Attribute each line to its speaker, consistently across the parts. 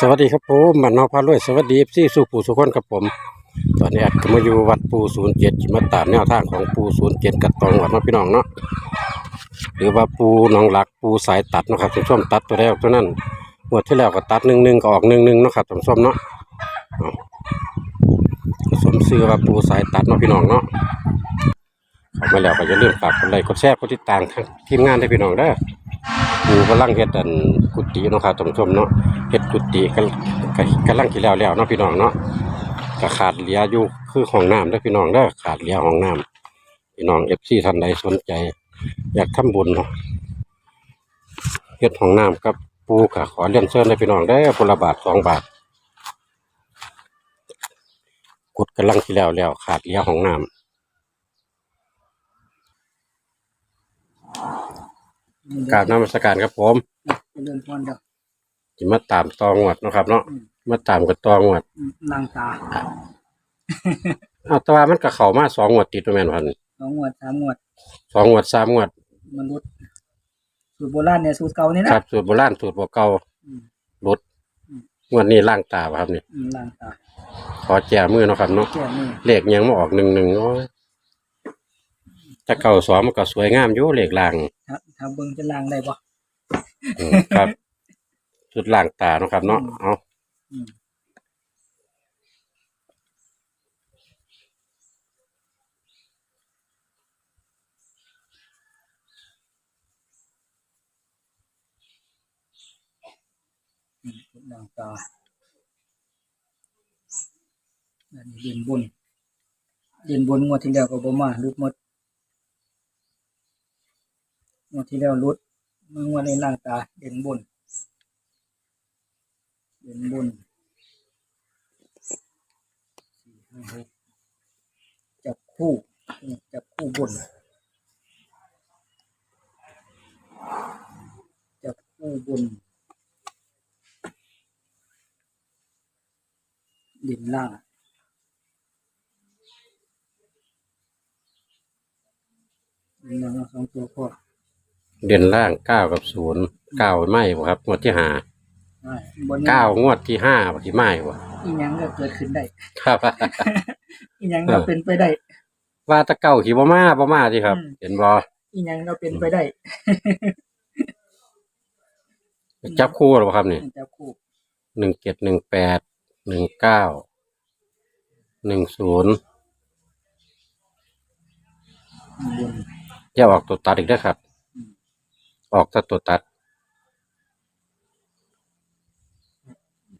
Speaker 1: สวัสดีครับผมมันนอพารวยสวัสดีพี่สุปู่สุขคนครับผม ตอนนี้อัดก็มาอยู่วัดปูศูนย์เจ็ดมาตามแนวทางของปูศูนย์เจ็ดกับตองวัดเนาพี่น้องเนาะหรือว่าปูนองหลักปูสายตัดนะครับท่านผู้ชมตัดตัวแรกตัวนั้นงวดที่แล้วก็ตัดหนึ่งหนึ่งก็ออกหนึ่งหนึ่งนะครับท่านผู้ชมเนาะสมซื้อว่าปูสายตัดเนาะพี่น้องเนาะเข้ามาแล้วก็อย่าลืมฝากกดไลค์กดแชร์กดติดตามทางทีมงานให้พี่น้องเด้อ ปูกำลังเฮ็ดอันกุฏิเนาะครับท่านผู้ชมเนาะเฮ็ดกุฏิกันกำลังสิแล้วแล้วเนาะพี่น้องเนาะก็ขาดเหลืออยู่คือห้องน้ำเด้อพี่น้องเด้อขาดเหลือห้องน้ำพี่น้อง FC ท่านใดสนใจ อยากทำบุญเนาะเฮ็ดห้องน้ำกับปูก็ขอเรียนเชิญให้พี่น้องเด้อคนละบาทสองบาทกุดกำลังสิแล้วแล้วขาดเหลือห้องน้ำ กราบนมัสการครับผม
Speaker 2: เจริญพรเด้อ
Speaker 1: จิมาตามตองวดเนาะครับเนาะมาตามกับตองวด
Speaker 2: อืมนางตา
Speaker 1: เอาแต่ว่ามันก็เข้ามาสองงวดติดตัวแม่นพัน
Speaker 2: สองงวดสามงวด
Speaker 1: สองงวดสามงวด
Speaker 2: มนุษย์สูตรโบราณเนี่ยสูตรเก่านี่นะครับ
Speaker 1: สูตรโบราณสูตรโบเก่า
Speaker 2: อืม
Speaker 1: ลดงวดนี้ล่างตาบ่ครับนี่
Speaker 2: อืมนางตา
Speaker 1: ขอแจมือเนาะครับเนาะ
Speaker 2: แก้มือ
Speaker 1: เลขยังมาออกหนึ่งหนึ่งโอ้ยถ้าเก่าสองมันก็สวยงามอยู่เลขล่าง
Speaker 2: ถ้าถ้าเบิ่งจะล้างได้บ่
Speaker 1: อืมครับสุดล่างตาเนาะครับเนาะเอา
Speaker 2: อืมอืมนางตาอันนี้เด่นบนเด่นบนงวดที่แล้วก็บ่มาลุดหมด งวดที่แล้วลุดมืองวดในนางตาเด่นบน เด่นบนสี่ห้าหกจับคู่จับคู่บน จับคู่บนเด่นล่างเด่นล่งเอาสองตัวพอ
Speaker 1: เด่นล่างเก้ากับศูนย์เก้าไม่บ่ครับงวดที่ห้า
Speaker 2: ได้บนนี้
Speaker 1: เก้างวดที่ห้าบ่ที่ไม่บ่
Speaker 2: อีหยังก็เกิดขึ้นได้
Speaker 1: ครับ
Speaker 2: อีหยังก็เป็นไปได้
Speaker 1: ว่าแตะเก้าขี่บ่มาบ่มาที่ครับ
Speaker 2: อืม
Speaker 1: เห็นบ่
Speaker 2: อีหยังก็เป็นไปได้
Speaker 1: จับคู่หรอครับนี่
Speaker 2: จับคู่
Speaker 1: หนึ่งเจ็ดหนึ่งแปดหนึ่งเก้าหนึ่งศูนย์
Speaker 2: บน
Speaker 1: อย่าออกตัวตัดอีกนะครับ ออกแต่ตัวตัด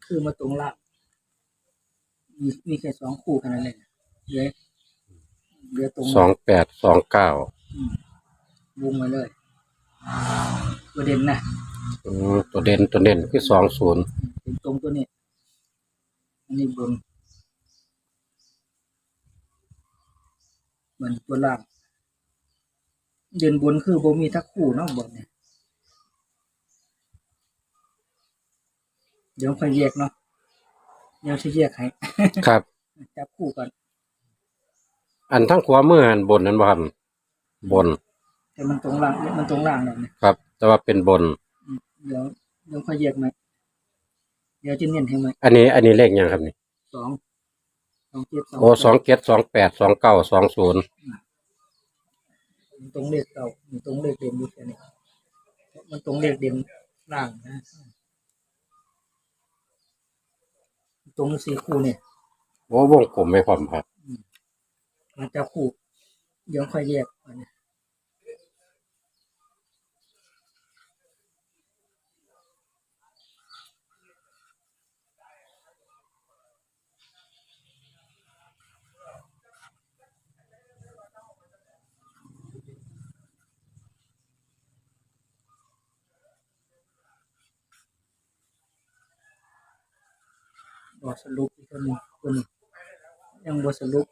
Speaker 2: คือมาตรงล่างมีมีแค่สองคู่แค่นั้นเองเหลือเหลือตรง
Speaker 1: สองแปดสองเก้า
Speaker 2: อืมวงมาเลยประเด็นนะ
Speaker 1: ตัวเด่นตัวเด่นคือสองศูนย์
Speaker 2: เป็นตรงตัวนี้อันนี้บนเหมือนตัวล่าง เด่นบนคือบ่มีทักคู่เนาะบนเนี่ย เดี๋ยวค่อยแยกเนาะเดี๋ยวจะแยกให้
Speaker 1: ครับ
Speaker 2: จับคู่กัน
Speaker 1: อันทั้งขวามืออันบนนั้นบ่ครับบน
Speaker 2: แต่มันตรงล่างมันตรงล่างเนี่ย
Speaker 1: ครับ แต่ว่าเป็นบน
Speaker 2: อืมเดี๋ยวเดี๋ยวค่อยแยกไหมเดี๋ยวจะเน้นให้ไหม
Speaker 1: อันนี้ อันนี้เลขยังครับนี่
Speaker 2: สองสองเจ็ดสอง
Speaker 1: โอ้สองเจ็ดสองแปดสองเก้าสองศูนย์
Speaker 2: มันตรงเลขเก่ามันตรงเลขเด่นอยู่แค่นี้มันตรงเลขเด่นล่างนะ ตรงสี่คู่เนี่ย
Speaker 1: โอ้วงกลมไม่พร้อมครับ
Speaker 2: มันจะคู่เดี๋ยวค่อยแยกอันนี้ อสรุปอีกคนหนึ่งคนหนึ่งยังบอสรุป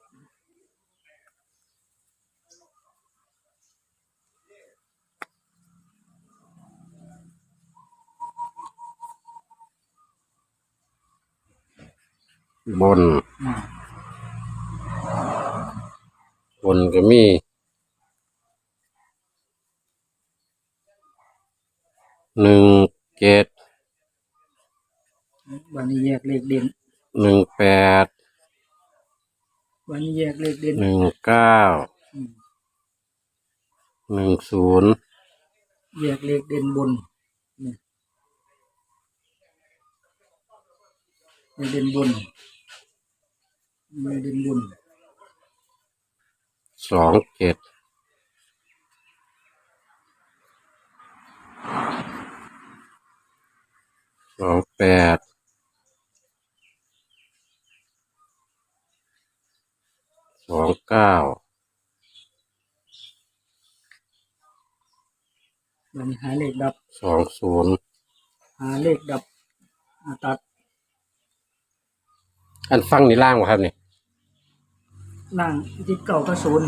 Speaker 1: บน
Speaker 2: อืม
Speaker 1: บนก็มีหนึ่งเจ็ด
Speaker 2: วันนี้แยกเลขเด่น
Speaker 1: หนึ่งแปด
Speaker 2: วันนี้แยกเลขเด่น
Speaker 1: หนึ่งเก้า
Speaker 2: อืม
Speaker 1: หนึ่งศูนย์
Speaker 2: แยกเลขเด่นบนนี่เลขเด่นบนเลขเด่นบน
Speaker 1: สองเจ็ดสองแปดสอง เก้า
Speaker 2: วันนี้หาเลขดับ
Speaker 1: สองศูนย์
Speaker 2: หาเลขดับอาตัด
Speaker 1: อันฟังนี่ล่างวะครับนี่
Speaker 2: ล่างที่เก่าก็ศูนย์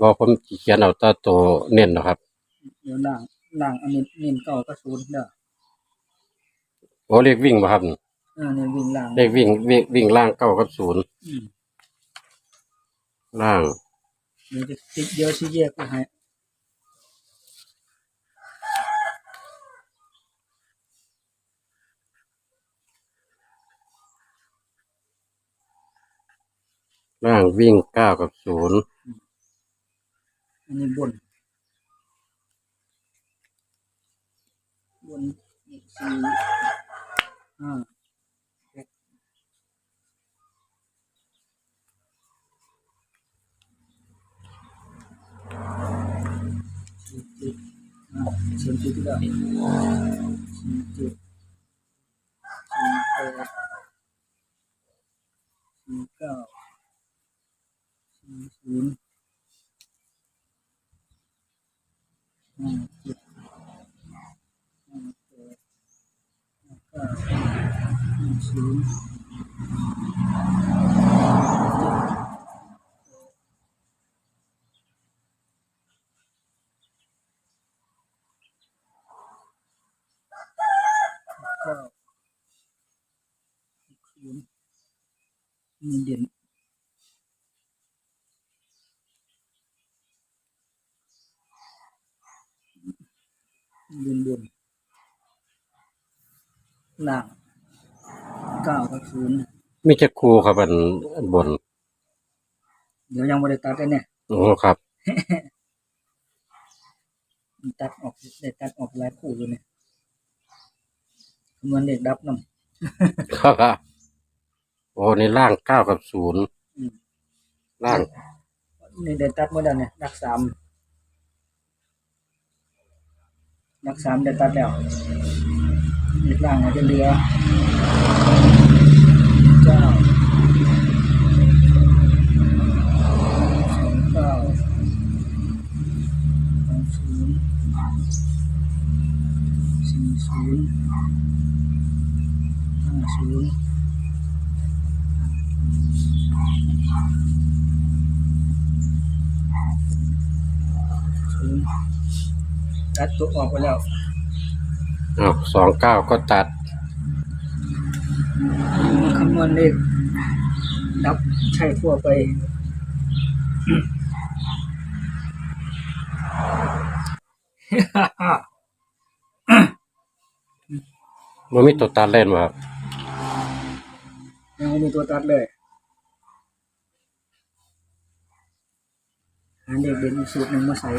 Speaker 1: บอกผมสิเขียนเอาแตาโตวเน้นนะครับ
Speaker 2: เดี๋ยวล่างล่างอันนี้เน้นเก่าก็ศูนย์เด้อ
Speaker 1: โอ้เลขวิ่งบ่ครับนี่
Speaker 2: เออเนี่ยวิ่งล่าง
Speaker 1: เลขวิ่งวิ่งวิ่งล่างเก้ากับศูนย์
Speaker 2: อืม
Speaker 1: ล่าง
Speaker 2: เดี๋ยวจะติดเดี๋ยวชี้แยกไปให้
Speaker 1: ล่างวิ่งเก้ากับศูนย์
Speaker 2: อันนี้บน บนสี่ห้า สี่เจ็ดอ่าเสียงจุดที่ได้สี่เจ็ดสี่แปดสี่เก้าสี่ศูนย์ห้าเจ็ดห้าแปดห้าเก้าห้าศูนย์เก้าศูนเด่นเด่นบนล่างเก้ากับศูนย์
Speaker 1: มีจะครูครับอันอันบน
Speaker 2: เดี๋ยวยังไม่ได้ตัดเลยเนี่ย
Speaker 1: โอ้ครับ
Speaker 2: ตัดออกได้ตัดออกหลายคู่อยู่เนี่ย คำนวณเลขดับนำ
Speaker 1: ครับโอ้ในล่างเก้ากับศูนย์
Speaker 2: อืม
Speaker 1: ล่าง
Speaker 2: นี่ได้ตัดเมื่อแล้วเนี่ยดักสามดักสามได้ตัดแล้วเลขล่างอาจจะเหลือเก้าสองเก้าสองศูนย์สี่ศูนย์ห้า ศูนย์ศูนย์ตัดตัวออกไปแล้ว
Speaker 1: อ้าวสองเก้าก็ตัด
Speaker 2: มาคำนวณเลขดับใช้ทั่วไป
Speaker 1: มันมีตัวตัดเล่นบ่ครับ
Speaker 2: ยังไม่มีตัวตัดเลยหาเด็กเด่นอีกสูตรหนึ่งมาใส่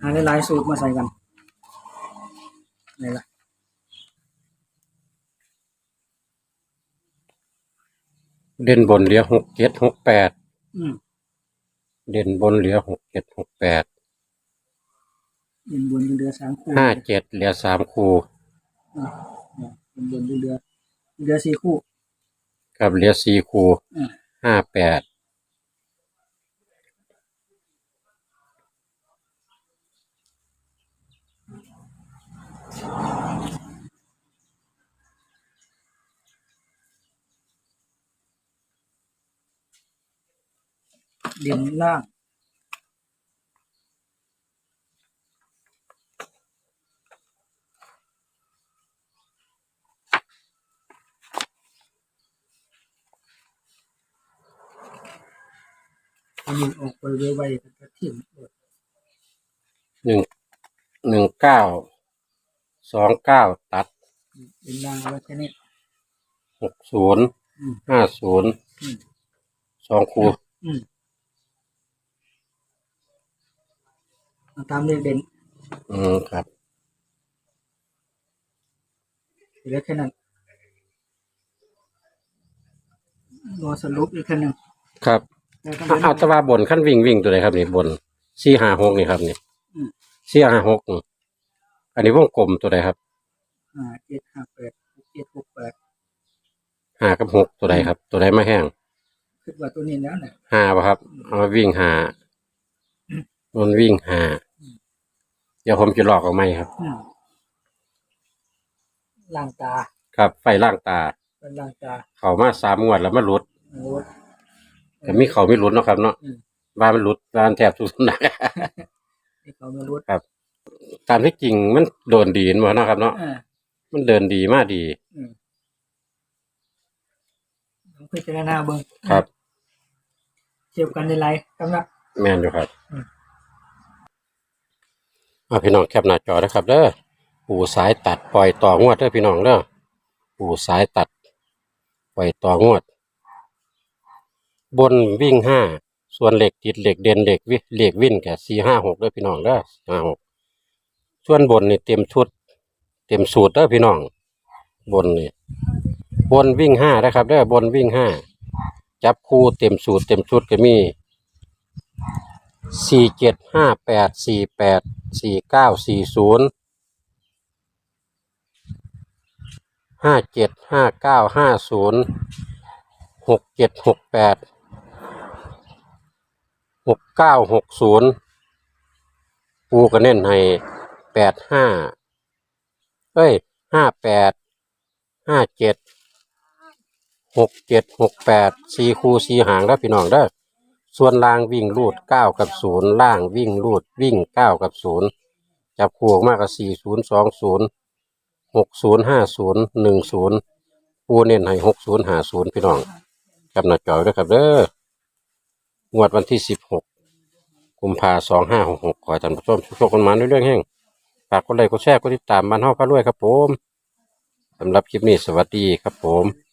Speaker 2: หาหลายๆสูตรมาใส่กันไหนล่ะ
Speaker 1: เด่นบนเหลือหกเจ็ดหกแปด
Speaker 2: อืม
Speaker 1: เด่นบนเหลือหกเจ็ดหกแปด
Speaker 2: เด่นบนเรือสามคู่
Speaker 1: ห้าเจ็ดเหลือสามคู่
Speaker 2: อะอะเด่นบนเรือเรือสี่คู่
Speaker 1: กับเหลือสี่คู่
Speaker 2: อะ
Speaker 1: ห้าแปด
Speaker 2: เด่นล่าง อันนี้ออกไปไวๆกันจะทิ้งหมด
Speaker 1: หนึ่งหนึ่งเก้าสองเก้าตัด
Speaker 2: เป็นรางเอาไว้แค่นี้
Speaker 1: หกศูนย์
Speaker 2: อืม
Speaker 1: ห้าศูนย์
Speaker 2: อืม
Speaker 1: สองคู่
Speaker 2: อืมเอาตามเลขเด่น
Speaker 1: อืมครับ
Speaker 2: เหลือแค่นั้นรอสรุปอีกแค่หนึ่ง
Speaker 1: ครับ
Speaker 2: แต่ก็
Speaker 1: อะ
Speaker 2: เดี๋ยว
Speaker 1: อาตว่าบนขั้นวิ่งวิ่งตัวไหนครับนี่บนสี่ห้าหกนี่ครับนี่
Speaker 2: อืม
Speaker 1: สี่ห้าหกนี่อันนี้วงกลมตัวไหนครับ
Speaker 2: ห้าเจ็ดห้าแปดหกเจ็ดหกแปด
Speaker 1: ห้ากับหกตัวไหนครับ ตัวไหนมาแห้ง
Speaker 2: คิดว่าตัวนี้แล้วนะ
Speaker 1: ห้าป่ะครับ เอามาวิ่งห้าบนวิ่งห้าเดี๋ยวผมจะลอกออกไหมาครับ
Speaker 2: อืมล่างตา
Speaker 1: ครับไฟล่างตา
Speaker 2: เป็นล่างตา
Speaker 1: เขามาสามงวดแล้วมาหลุด
Speaker 2: โอ้ย
Speaker 1: แต่มีเขาไม่หลุดเนาะครับเนาะ
Speaker 2: อืม
Speaker 1: ว่ามันหลุดว่ามันแทบทุกสำนัก
Speaker 2: ที่เขาไม่รู้
Speaker 1: ตามที่จริงมันโดนดีนมาเนาะครับเนาะ
Speaker 2: อ่า
Speaker 1: มันเดินดีมากดี
Speaker 2: อืมต้องพิจารณาเบิ่ง
Speaker 1: ครับ
Speaker 2: เทียบกันในไลน์กำลัง
Speaker 1: แม่นอยู่ครับ
Speaker 2: อืม
Speaker 1: เอาพี่น้องแคปหน้าจอนะครับเด้อปู่สายตัดปล่อยต่องวดเด้อพี่น้องเด้อปู่สายตัด ปล่อยต่องวด บนวิ่งห้าส่วนเหล็กติดเหล็กเด่นเหล็กวิเหล็กวิ่นกับสี่ห้าหกด้อพี่น้องเด้อห้าหกส่วนบนนี่เต็มชุด เต็มสูตรเด้อพี่น้อง บนนี่บนวิ่งห้านะครับเด้อบนวิ่งห้าจับคู่เต็มสูตรเต็มชุดก็มีสี่เจ็ดห้าแปดสี่แปดสี่เก้าสี่ศูนย์ห้าเจ็ดห้าเก้าห้าศูนย์หกเจ็ดหกแปด หกเก้าหกศูนย์ปูก็เน้นให้แปดห้าเอ้ยห้าแปดห้าเจ็ดหกเจ็ดหกแปดสี่คูสี่หางแล้วพี่น้องเด้อส่วนล่างวิ่งรูดเก้ากับศูนย์ล่างวิ่งรูดวิ่งเก้ากับศูนย์จับคู่ออกมากกับสี่ศูนย์สองศูนย์หกศูนย์ห้าศูนย์หนึ่งศูนย์ปูเน้นให้หกศูนย์ห้าศูนย์พี่น้องกับหน้าจอยด้วยครับเด้อ งวดวันที่สิบหกกุมภาสองห้าหกหกขอให้ท่านผู้ชมโชคกันมาด้วยเรื่องแห่งฝากกดไลค์กดแชร์กดติดตามบ้านห้องพระรวยครับผมสำหรับคลิปนี้สวัสดีครับผม